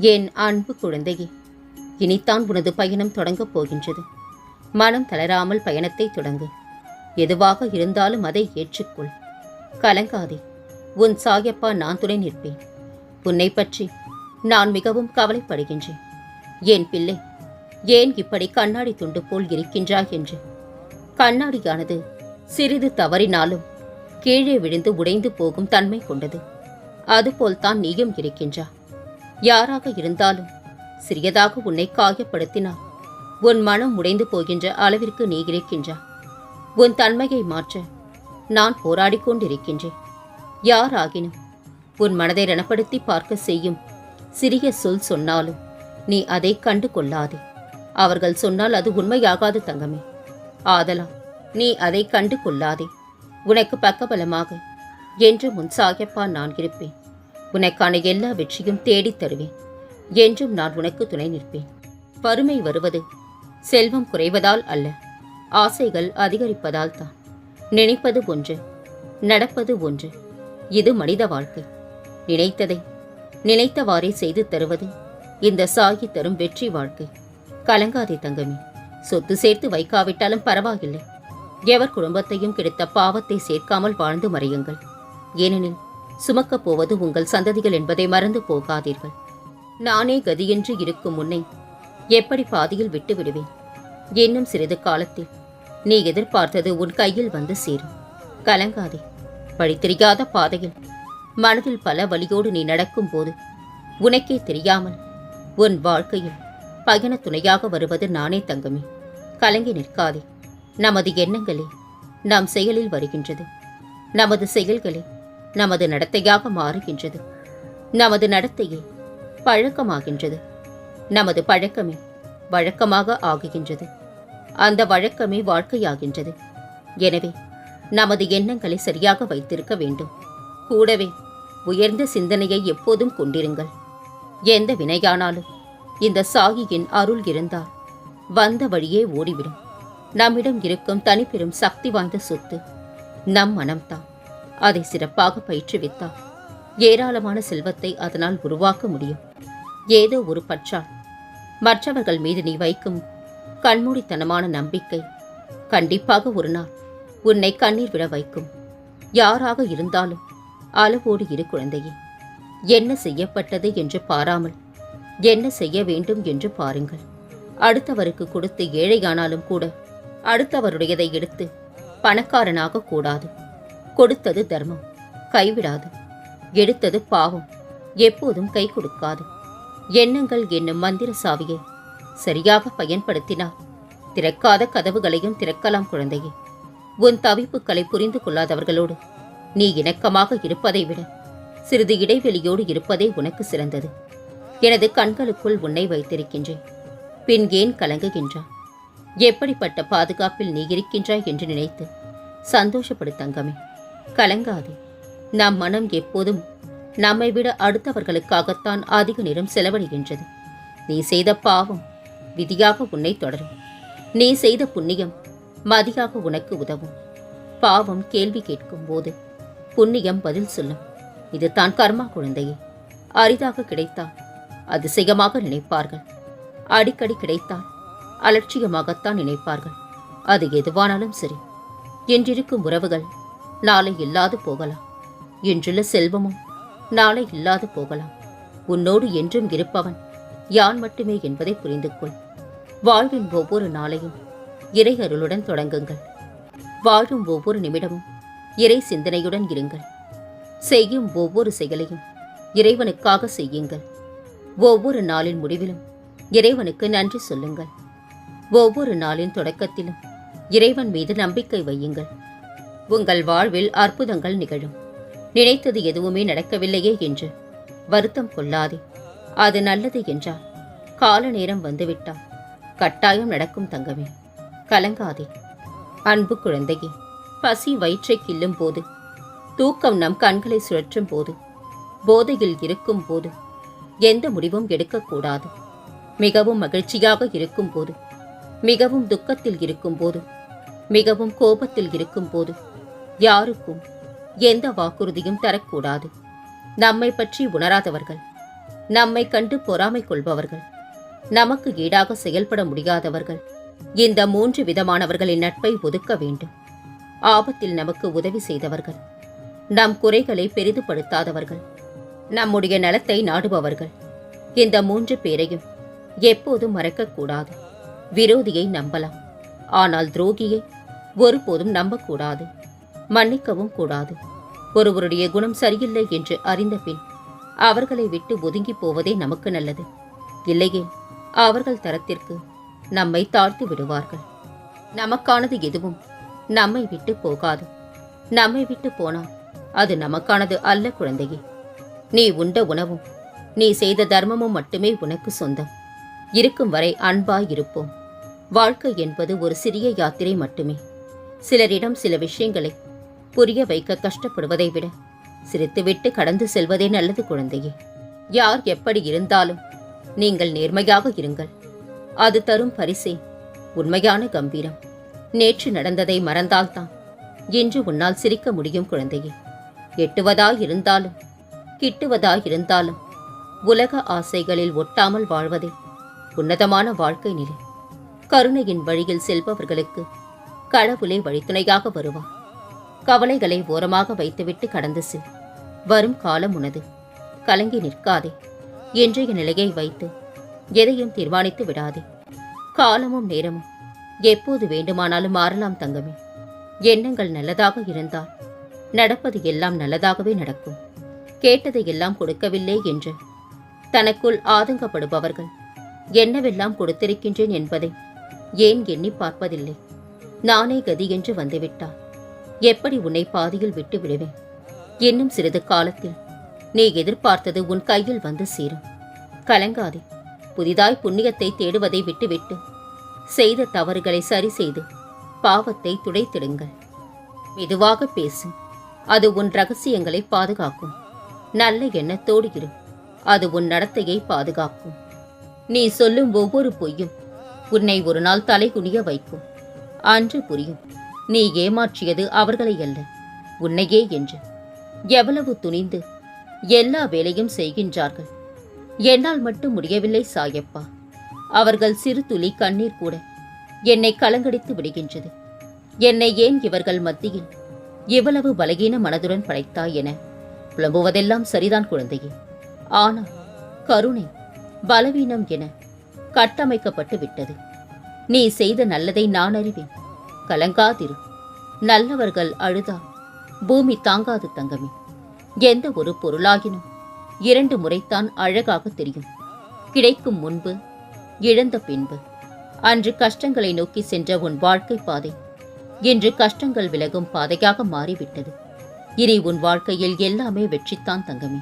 என் அன்பு குழந்தையே? இனித்தான் உனது பயணம் தொடங்கப் போகின்றது. மனம் தளராமல் பயணத்தை தொடங்கு. எதுவாக இருந்தாலும் அதை ஏற்றுக்கொள். கலங்காதே. உன் சாயப்பா நான் துணை நிற்பேன். உன்னை பற்றி நான் மிகவும் கவலைப்படுகின்றேன். ஏன் பிள்ளை ஏன் இப்படி கண்ணாடி துண்டு போல் இருக்கின்றாய் என்று? கண்ணாடியானது சிறிது தவறினாலும் கீழே விழுந்து உடைந்து போகும் தன்மை கொண்டது. அதுபோல்தான் நீயும் இருக்கின்றா? யாராக இருந்தாலும் சிறியதாக உன்னை காயப்படுத்தினார் உன் மனம் உடைந்து போகின்ற அளவிற்கு நீ இருக்கின்றா உன் தன்மையை மாற்ற நான் போராடி கொண்டிருக்கின்றேன். யாராகினும் உன் மனதை ரணப்படுத்தி பார்க்க செய்யும் சிறிய சொல் சொன்னாலும் நீ அதை கண்டு கொள்ளாதே. அவர்கள் சொன்னால் அது உண்மையாகாது தங்கமே. ஆதலா நீ அதை கண்டு கொள்ளாதே. உனக்கு பக்கபலமாக என்று முன் சாயப்பா நான் இருப்பேன். உனக்கான எல்லா வெற்றியும் தேடித் தருவேன். என்றும் நான் உனக்கு துணை நிற்பேன். வறுமை வருவது செல்வம் குறைவதால் அல்ல. ஆசைகள் அதிகரிப்பதால் தான். நினைப்பது ஒன்று நடப்பது ஒன்று. இது மனித வாழ்க்கை. நினைத்ததை நினைத்தவாறே செய்து தருவது இந்த சாகி தரும் வெற்றி வாழ்க்கை. கலங்காதே தங்கமே. சொத்து சேர்த்து வைக்காவிட்டாலும் பரவாயில்லை. எவர் குடும்பத்தையும் கிடைத்த பாவத்தை சேர்க்காமல் வாழ்ந்து மறையுங்கள். ஏனெனில் சுமக்கப் போவது உங்கள் சந்ததிகள் என்பதை மறந்து போகாதீர்கள். நானே கதியென்று இருக்கும் முன்னை எப்படி பாதியில் விட்டு விடுவேன்? இன்னும் சிறிது காலத்தில் நீ எதிர்பார்த்தது உன் கையில் வந்து சேரும். கலங்காதே. வழி தெரியாத பாதையில் மனதில் பல வழியோடு நீ நடக்கும்போது உனக்கே தெரியாமல் உன் வாழ்க்கையில் பயண துணையாக வருவது நானே தங்கமே. கலங்கி நிற்காதே. நமது எண்ணங்களே நம் செயலில் வருகின்றது. நமது செயல்களே நமது நடத்தையாக மாறுகின்றது. நமது நடத்தையே பழக்கமாகின்றது. நமது பழக்கமே வழக்கமாக ஆகுகின்றது. அந்த வழக்கமே வாழ்க்கையாகின்றது. எனவே நமது எண்ணங்களை சரியாக வைத்திருக்க வேண்டும். கூடவே உயர்ந்த சிந்தனையை எப்போதும் கொண்டிருங்கள். எந்த வினையானாலும் இந்த சாகியின் அருள் இருந்தால் வந்த வழியே ஓடிவிடும். நம்மிடம் இருக்கும் தனிப்பெரும் சக்தி வாய்ந்த சொத்து நம் மனம்தான். அதை சிறப்பாக பயிற்றுவித்தால் ஏராளமான செல்வத்தை அதனால் உருவாக்க முடியும். ஏதோ ஒரு பற்றால். மற்றவர்கள் மீது நீ வைக்கும் கண்மூடித்தனமான நம்பிக்கை கண்டிப்பாக ஒரு நாள் உன்னை கண்ணீர் விட வைக்கும். யாராக இருந்தாலும் அளவோடு இரு குழந்தையே. என்ன செய்யப்பட்டது என்று பாராமல் என்ன செய்ய வேண்டும் என்று பாருங்கள். அடுத்தவருக்கு கொடுத்து ஏழையானாலும் கூட அடுத்தவருடையதை எடுத்து பணக்காரனாக கூடாது. கொடுத்தது தர்மம். கைவிடாது. எடுத்தது பாவம். எப்போதும் கை கொடுக்காது. எண்ணங்கள் என்னும் மந்திர சாவியை. சரியாக பயன்படுத்தினால் திறக்காத கதவுகளையும் திறக்கலாம் குழந்தையே. உன் தவிப்புகளை புரிந்து கொள்ளாதவர்களோடு நீ இணக்கமாக இருப்பதை விட சிறிது இடைவெளியோடு இருப்பதே உனக்கு சிறந்தது. எனது கண்களுக்குள் உன்னை வைத்திருக்கின்றேன். பின் ஏன் கலங்குகின்றாய்? எப்படிப்பட்ட பாதுகாப்பில் நீ இருக்கின்றாய் என்று நினைத்து சந்தோஷப்படு தங்கமே கலங்காதே. நம் மனம் எப்போதும் நம்மை விட அடுத்தவர்களுக்காகத்தான் அதிக நேரம் செலவழிகின்றது. நீ செய்த பாவம் விதியாக உன்னை தொடரும். நீ செய்த புண்ணியம் மதியாக உனக்கு உதவும். பாவம் கேள்வி கேட்கும் போது புண்ணியம் பதில் சொல்லும். இது தான் கர்மா குழந்தையே. அரிதாக கிடைத்தால் அதிசயமாக நினைப்பார்கள். அடிக்கடி கிடைத்தால் அலட்சியமாகத்தான் நினைப்பார்கள். அது எதுவானாலும் சரி. என்றிருக்கும் உறவுகள் நாளை இல்லாது போகலாம். இன்றுள்ள செல்வமும் நாளை இல்லாது போகலாம். உன்னோடு என்றும் இருப்பவன் யான் மட்டுமே என்பதை புரிந்து கொள் வாழ்வின் ஒவ்வொரு நாளையும் இறை அருளுடன் தொடங்குங்கள். வாழும் ஒவ்வொரு நிமிடமும் இறை சிந்தனையுடன் இருங்கள். செய்யும் ஒவ்வொரு செயலையும் இறைவனுக்காக செய்யுங்கள். ஒவ்வொரு நாளின் முடிவிலும் இறைவனுக்கு நன்றி சொல்லுங்கள். ஒவ்வொரு நாளின் தொடக்கத்திலும் இறைவன் மீது நம்பிக்கை வையுங்கள். உங்கள் வாழ்வில் அற்புதங்கள் நிகழும். நினைத்தது எதுவுமே நடக்கவில்லையே என்று வருத்தம் கொள்ளாதே. அது நல்லது என்றால் கால நேரம் வந்துவிட்டால் கட்டாயம் நடக்கும் தங்கமே. கலங்காதே. அன்பு குழந்தையே பசி வயிற்றை கிள்ளும் போது தூக்கம் நம் கண்களை சுழற்றும் போது போதையில் இருக்கும் போது எந்த முடிவும் எடுக்கக்கூடாது. மிகவும் மகிழ்ச்சியாக இருக்கும் போது மிகவும் துக்கத்தில் இருக்கும் போது மிகவும் கோபத்தில் இருக்கும் போது யாருக்கும் எந்த வாக்குறுதியும் தரக்கூடாது. நம்மை பற்றி உணராதவர்கள் நம்மை கண்டு பொறாமை கொள்பவர்கள் நமக்கு ஈடாக செயல்பட முடியாதவர்கள் இந்த மூன்று விதமானவர்களின் நட்பை ஒதுக்க வேண்டும். ஆபத்தில் நமக்கு உதவி செய்தவர்கள் நம் குறைகளை பெரிதுபடுத்தாதவர்கள் நம்முடைய நலத்தை நாடுபவர்கள். இந்த மூன்று பேரையும் எப்போதும் மறக்கக்கூடாது. விரோதியை நம்பலாம். ஆனால் துரோகியை ஒருபோதும் நம்பக்கூடாது. மன்னிக்கவும் கூடாது. ஒருவருடைய குணம் சரியில்லை என்று அறிந்த பின் அவர்களை விட்டு ஒதுங்கி போவதே நமக்கு நல்லது. இல்லையே அவர்கள் தரத்திற்கு நம்மை தாழ்த்து விடுவார்கள். நமக்கானது எதுவும் நம்மை விட்டு போகாது. நம்மை விட்டு போனால் அது நமக்கானது அல்ல குழந்தையே. நீ உண்ட உணவும் நீ செய்த தர்மமும் மட்டுமே உனக்கு சொந்தம். இருக்கும் வரை அன்பாய் இருப்போம். வாழ்க்கை என்பது ஒரு சிறிய யாத்திரை மட்டுமே. சிலரிடம் சில விஷயங்களை புரிய வைக்க கஷ்டப்படுவதை விட சிரித்துவிட்டு கடந்து செல்வதே நல்லது குழந்தையே. யார் எப்படி இருந்தாலும் நீங்கள் நேர்மையாக இருங்கள். அது தரும் பரிசே உண்மையான கம்பீரம். நேற்று நடந்ததை மறந்தால்தான் இன்று உன்னால் சிரிக்க முடியும் குழந்தையே. எட்டுவதாய் இருந்தாலும் கிட்டுவதாய் இருந்தாலும் உலக ஆசைகளில் ஒட்டாமல் வாழ்வதே உன்னதமான வாழ்க்கை நிலை. கருணையின் வழியில் செல்பவர்களுக்கு கடவுளே வழித்துணையாக வருவார். கவலைகளை ஓரமாக வைத்துவிட்டு கடந்து செல். வரும் காலம் உனது. கலங்கி நிற்காதே. இன்றைய நிலையை வைத்து எதையும் தீர்மானித்து விடாதே. காலமும் நேரமும் எப்போது வேண்டுமானாலும் மாறலாம் தங்கமே. எண்ணங்கள் நல்லதாக இருந்தால் நடப்பது எல்லாம் நல்லதாகவே நடக்கும். கேட்டதை எல்லாம் கொடுக்கவில்லை என்று தனக்குள் ஆதங்கப்படுபவர்கள் என்னவெல்லாம் கொடுத்திருக்கின்றேன் என்பதை ஏன் எண்ணி பார்ப்பதில்லை. நானே கதி என்று வந்துவிட்டால் எப்படி உன்னை பாதியில் விட்டு விடுவேன்? இன்னும் சிறிது காலத்தில் நீ எதிர்பார்த்தது உன் கையில் வந்து சேரும். கலங்காதே. புதிதாய் புண்ணியத்தை தேடுவதை விட்டுவிட்டு செய்த தவறுகளை சரி செய்து பாவத்தை துடைத்திடுங்கள். மெதுவாக பேசு. அது உன் ரகசியங்களை பாதுகாக்கும். நல்ல எண்ணத்தோடு இரு. அது உன் நடத்தையை பாதுகாக்கும். நீ சொல்லும் ஒவ்வொரு பொய்யும் உன்னை ஒரு நாள் தலைகுனிய வைக்கும். அன்று புரியும். நீ ஏமாற்றியது அவர்களை அல்ல உன்னையே என்று. எவ்வளவு துணிந்து எல்லா வேலையும் செய்கின்றார்கள். என்னால் மட்டும் முடியவில்லை சாயப்பா. அவர்கள் சிறு துளி கண்ணீர் கூட என்னை கலங்கடித்து விடுகின்றது. என்னை ஏன் இவர்கள் மத்தியில் இவ்வளவு பலகீன மனதுடன் படைத்தாய் என புலம்புவதெல்லாம் சரிதான் குழந்தையே. ஆனால் கருணை பலவீனம் என கட்டமைக்கப்பட்டு விட்டது. நீ செய்த நல்லதை நான் அறிவேன். கலங்காதிரு. நல்லவர்கள் அழுதா பூமி தாங்காது தங்கமே. எந்த ஒரு பொருளாகினும் இரண்டு முறைத்தான் அழகாக தெரியும். கிடைக்கும் முன்பு இழந்த பின்பு. அன்று கஷ்டங்களை நோக்கி சென்ற உன் வாழ்க்கை பாதை இன்று கஷ்டங்கள் விலகும் பாதையாக மாறிவிட்டது. இனி உன் வாழ்க்கையில் எல்லாமே வெற்றித்தான் தங்கமே.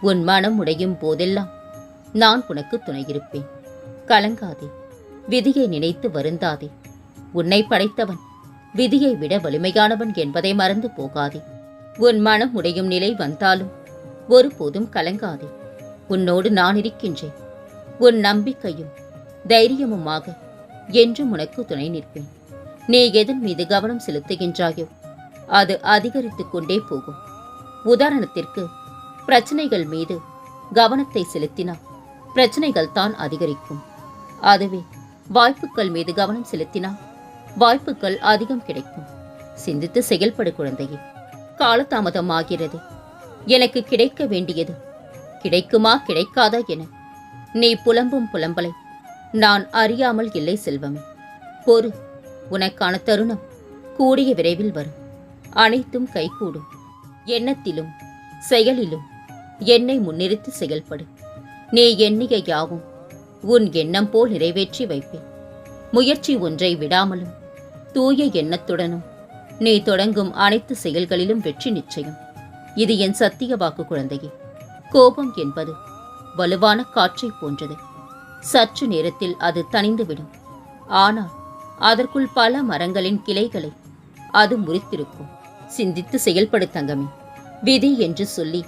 உன் மனம் உடையும் போதெல்லாம் நான் உனக்கு துணையிருப்பேன் கலங்காதே விதியை நினைத்து வருந்தாதே. உன்னை படைத்தவன். விதியை விட வலிமையானவன் என்பதை மறந்து போகாதே. உன் மனம் உடையும் நிலை வந்தாலும் ஒருபோதும் கலங்காதே. உன்னோடு நான் இருக்கின்றேன். உன் நம்பிக்கையும் தைரியமுமாக என்றும் உனக்கு துணை நிற்பேன். நீ எதன் மீது கவனம் செலுத்துகின்றாயோ அது அதிகரித்து கொண்டே போகும். உதாரணத்திற்கு பிரச்சனைகள் மீது கவனத்தை செலுத்தினால் பிரச்சனைகள் தான் அதிகரிக்கும். அதுவே வாய்ப்புகள் மீது கவனம் செலுத்தினால் வாய்ப்புகள் அதிகம் கிடைக்கும். சிந்தித்து செயல்படு குழந்தையே. காலதாமதம் ஆகிறது எனக்கு கிடைக்க வேண்டியது. கிடைக்குமா கிடைக்காதா என. நீ புலம்பும் புலம்பலை. நான் அறியாமல் இல்லை செல்வமே. பொறு உனக்கான தருணம் கூடிய விரைவில் வரும். அனைத்தும் கைகூடும். எண்ணத்திலும் செயலிலும் என்னை முன்னிறுத்தி செயல்படு. நீ எண்ணிய யாவும் உன் எண்ணம் போல் நிறைவேற்றி வைப்பேன். முயற்சி ஒன்றை விடாமலும் தூய எண்ணத்துடனும். நீ தொடங்கும் அனைத்து செயல்களிலும் வெற்றி நிச்சயம். இது என் சத்திய வாக்கு குழந்தையே. கோபம் என்பது வலுவான காற்றை போன்றது. சற்று நேரத்தில் அது தணிந்துவிடும். ஆனால் அதற்குள் பல மரங்களின் கிளைகளை அது முறித்திருக்கும். சிந்தித்து செயல்படுத்தங்கமே விதி என்று சொல்லி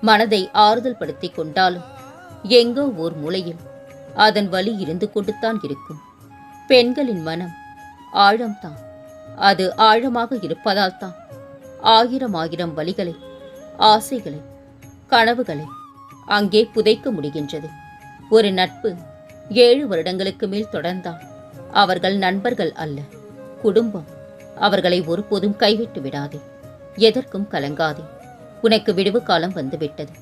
மனதை ஆறுதல் படுத்திக் கொண்டாலும் எங்கோ ஓர் மூலையில் அதன் வலி இருந்து கொண்டுத்தான் இருக்கும். பெண்களின் மனம் ஆழம்தான். அது ஆழமாக இருப்பதால் தான் ஆயிரம் ஆயிரம் வழிகளை ஆசைகளை கனவுகளை அங்கே புதைக்க முடிகின்றது. ஒரு நட்பு ஏழு வருடங்களுக்கு மேல் தொடர்ந்தால் அவர்கள் நண்பர்கள் அல்ல. குடும்பம் அவர்களை ஒருபோதும் கைவிட்டு விடாதே. எதற்கும் கலங்காதே. உனக்கு விடுவு காலம் வந்துவிட்டது.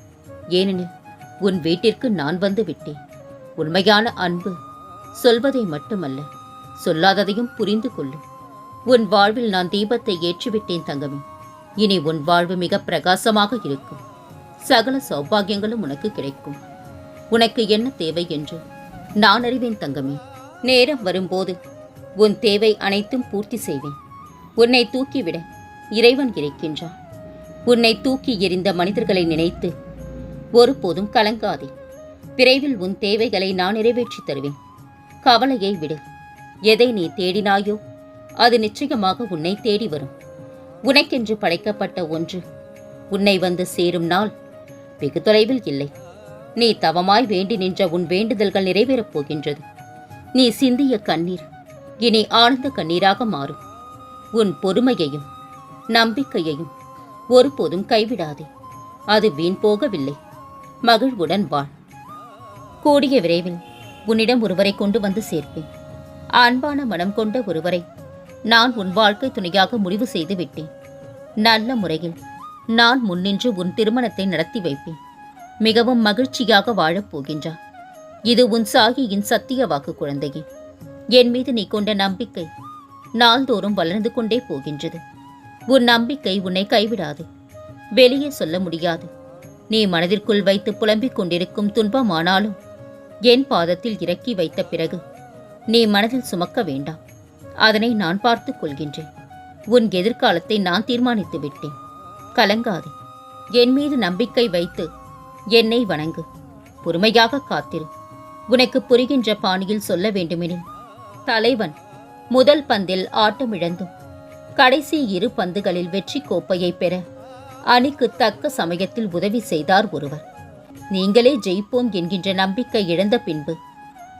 ஏனெனில் உன் வீட்டிற்கு நான் வந்து விட்டேன். உண்மையான அன்பு சொல்வதை மட்டுமல்ல சொல்லாததையும் புரிந்து கொள்ளும் உன் வாழ்வில் நான் தீபத்தை ஏற்றிவிட்டேன் தங்கமே. இனி உன் வாழ்வு மிக பிரகாசமாக இருக்கும். சகல சௌபாகியங்களும் உனக்கு கிடைக்கும். உனக்கு என்ன தேவை என்று நான் அறிவேன் தங்கமே. நேரம் வரும்போது உன் தேவை அனைத்தும் பூர்த்தி செய்வேன். உன்னை தூக்கிவிட இறைவன் இருக்கின்றான் உன்னை தூக்கி எறிந்த மனிதர்களை நினைத்து ஒருபோதும் கலங்காதே. விரைவில் உன் தேவைகளை நான் நிறைவேற்றித் தருவேன். கவலையை விடு. எதை நீ தேடினாயோ அது நிச்சயமாக உன்னை தேடி வரும். உனக்கென்று படைக்கப்பட்ட ஒன்று உன்னை வந்து சேரும் நாள் வெகு தொலைவில் இல்லை. நீ தவமாய் வேண்டி நின்ற உன் வேண்டுதல்கள் நிறைவேறப் போகின்றது. நீ சிந்திய கண்ணீர் இனி ஆனந்த கண்ணீராக மாறும். உன் பொறுமையையும் நம்பிக்கையையும் ஒருபோதும் கைவிடாதே அது வீண் போகவில்லை. மகிழ்வுடன் வாழ். கூடிய விரைவில் உன்னிடம் ஒருவரை கொண்டு வந்து சேர்ப்பேன். அன்பான மனம் கொண்ட ஒருவரை நான் உன் வாழ்க்கை துணையாக முடிவு செய்து விட்டேன். நல்ல முறையில் நான் முன்னின்று உன் திருமணத்தை நடத்தி வைப்பேன். மிகவும் மகிழ்ச்சியாக வாழப் போகின்றார் இது உன் சாகியின் சத்திய வாக்கு குழந்தையே. என் மீது நீ கொண்ட நம்பிக்கை நாள்தோறும் வளர்ந்து கொண்டே போகின்றது. உன் நம்பிக்கை உன்னை கைவிடாது. வெளியே சொல்ல முடியாது. நீ மனதிற்குள் வைத்து புலம்பிக் கொண்டிருக்கும் துன்பமானாலும் என் பாதத்தில் இறக்கி வைத்த பிறகு நீ மனதில் சுமக்க வேண்டாம். அதனை நான் பார்த்துக் கொள்கின்றேன். உன் எதிர்காலத்தை நான் தீர்மானித்து விட்டேன். கலங்காதே. என் மீது நம்பிக்கை வைத்து என்னை வணங்கு. பொறுமையாக காத்திரு. உனக்கு புரிகின்ற பாணியில் சொல்ல வேண்டுமெனில். தலைவன் முதல் பந்தில் ஆட்டமிழந்தும். கடைசி இரு பந்துகளில் வெற்றி கோப்பையை பெற அணிக்கு தக்க சமயத்தில் உதவி செய்தார் ஒருவர். நீங்களே ஜெயிப்போம் என்கின்ற நம்பிக்கை இழந்த பின்பு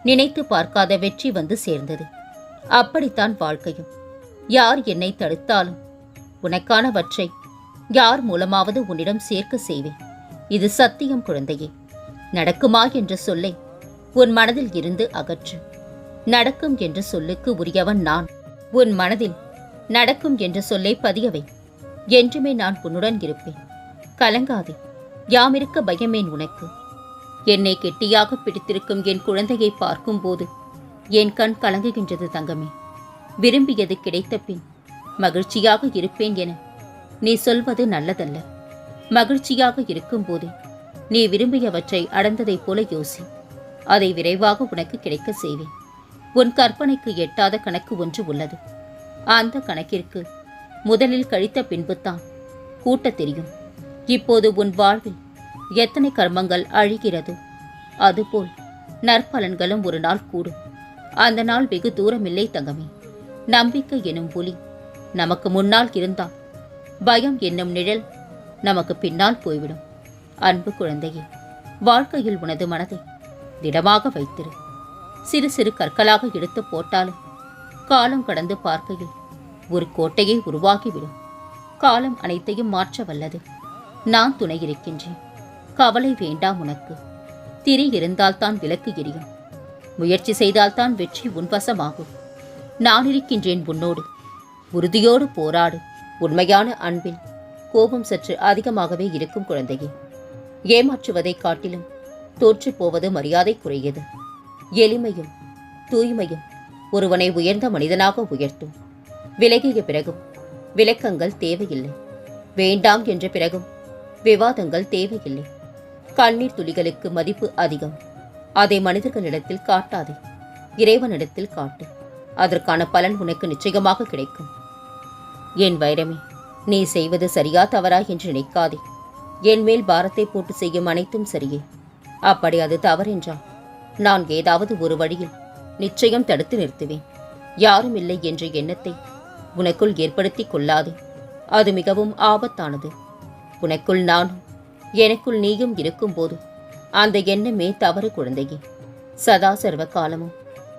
நினைத்து பார்க்காத வெற்றி வந்து சேர்ந்தது. அப்படித்தான் வாழ்க்கையும். யார் என்னை தடுத்தாலும் உனக்கானவற்றை யார் மூலமாவது உன்னிடம் சேர்க்க செய்வேன். இது சத்தியம் குழந்தையே. நடக்குமா என்ற சொல்லை உன் மனதில் இருந்து அகற்று. நடக்கும் என்ற சொல்லுக்கு உரியவன் நான். உன் மனதில் நடக்கும் என்ற சொல்லை பதியவை. என்றுமே நான் உன்னுடன் இருப்பேன். கலங்காதே. யாமிருக்க பயமேன் உனக்கு. என்னை கெட்டியாக பிடித்திருக்கும் என் குழந்தையை பார்க்கும்போது என் கண் கலங்குகின்றது தங்கமே. விரும்பியது கிடைத்த பின் மகிழ்ச்சியாக இருப்பேன் என நீ சொல்வது நல்லதல்ல. மகிழ்ச்சியாக இருக்கும்போதே நீ விரும்பியவற்றை அடைந்ததைப் போல யோசி. அதை விரைவாக உனக்கு கிடைக்க செய்வேன். உன் கற்பனைக்கு எட்டாத கணக்கு ஒன்று உள்ளது. அந்த கணக்கிற்கு முதலில் கழித்த பின்புதான் கூட்டத் தெரியும். இப்போது உன் வாழ்வில் எத்தனை கர்மங்கள் அழிகிறதோ? அதுபோல் நற்பலன்களும் ஒரு நாள் கூடும். அந்த நாள் வெகு தூரமில்லை தங்கமே. நம்பிக்கை எனும் புலி நமக்கு முன்னால் இருந்தால் பயம் என்னும் நிழல் நமக்கு பின்னால் போய்விடும். அன்பு குழந்தையே வாழ்க்கையில் உனது மனதை திடமாக வைத்திரு. சிறு சிறு கற்களாக எடுத்து போட்டாலும் காலம் கடந்து பார்க்கையில் ஒரு கோட்டையை உருவாகிவிடும். காலம் அனைத்தையும் மாற்ற வல்லது. நான் துணை இருக்கின்றேன். கவலை வேண்டாம் உனக்கு. திரி இருந்தால்தான் விளக்கு எரியும். முயற்சி செய்தால்தான் வெற்றி உன்வசமாகும் நான் இருக்கின்றேன் உன்னோடு. உறுதியோடு போராடு உண்மையான அன்பில். கோபம் சற்று அதிகமாகவே இருக்கும் குழந்தையே. ஏமாற்றுவதைக் காட்டிலும் தோற்றுப் போவது மரியாதைக்குரியது. எளிமையும் தூய்மையும் ஒருவனை உயர்ந்த மனிதனாக உயர்த்தும். விலகிய பிறகும் விளக்கங்கள் தேவையில்லை. வேண்டாம் என்ற பிறகும் விவாதங்கள் தேவையில்லை. கண்ணீர் துளிகளுக்கு மதிப்பு அதிகம். அதை மனிதர்களிடத்தில் காட்டாதே. இறைவனிடத்தில் காட்டு. அதற்கான பலன் உனக்கு நிச்சயமாக கிடைக்கும். என் வைரமே நீ செய்வது சரியா தவறா என்று நினைக்காதே. என் மேல் பாரத்தை போட்டு செய்யும் அனைத்தும் சரியே. அப்படி அது தவறென்றால் நான் ஏதாவது ஒரு வழியில் நிச்சயம் தடுத்து நிறுத்துவேன். யாரும் இல்லை என்ற எண்ணத்தை உனக்குள் ஏற்படுத்திக் கொள்ளாதே. அது மிகவும் ஆபத்தானது. உனக்குள் நானும் எனக்குள் நீயும் இருக்கும்போது அந்த எண்ணமே தவறு குழந்தையே. சதா சர்வ காலமும்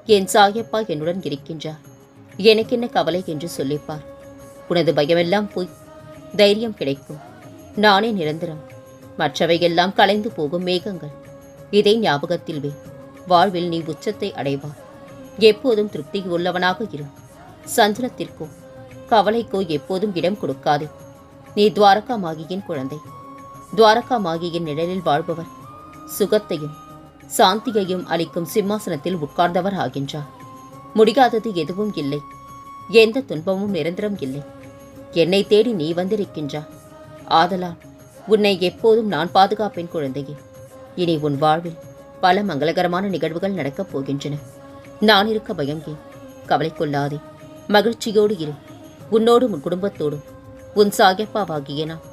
என் சாயப்பா என்னுடன் இருக்கின்றார். எனக்கென்ன கவலை என்று சொல்லிப்பார். உனது பயமெல்லாம் போய் தைரியம் கிடைக்கும். நானே நிரந்தரம். மற்றவையெல்லாம் கலைந்து போகும் மேகங்கள். இதை ஞாபகத்தில் வே. வாழ்வில் நீ உச்சத்தை அடைவார் எப்போதும் திருப்தி உள்ளவனாக இரு. சஞ்சலத்திற்கோ கவலைக்கோ எப்போதும் இடம் கொடுக்காதே. நீ துவாரகா மாகியின் குழந்தை. துவாரகா மாகியின் நிழலில் வாழ்பவர். சுகத்தையும் சாந்தியையும் அளிக்கும் சிம்மாசனத்தில் உட்கார்ந்தவர் ஆகின்றார். முடியாதது எதுவும் இல்லை. எந்த துன்பமும் நிரந்தரம் இல்லை. என்னை தேடி நீ வந்திருக்கின்றா ஆதலால் உன்னை எப்போதும் நான் பாதுகாப்பேன் குழந்தையே. இனி உன் வாழ்வில் பல மங்களகரமான நிகழ்வுகள் நடக்கப் போகின்றன. நான் இருக்க பயம் ஏன் கவலை கொள்ளாதே. மகிழ்ச்சியோடு இரு. உன்னோடும் உன் குடும்பத்தோடும். உன் சாயப்பாவாகிய நான்.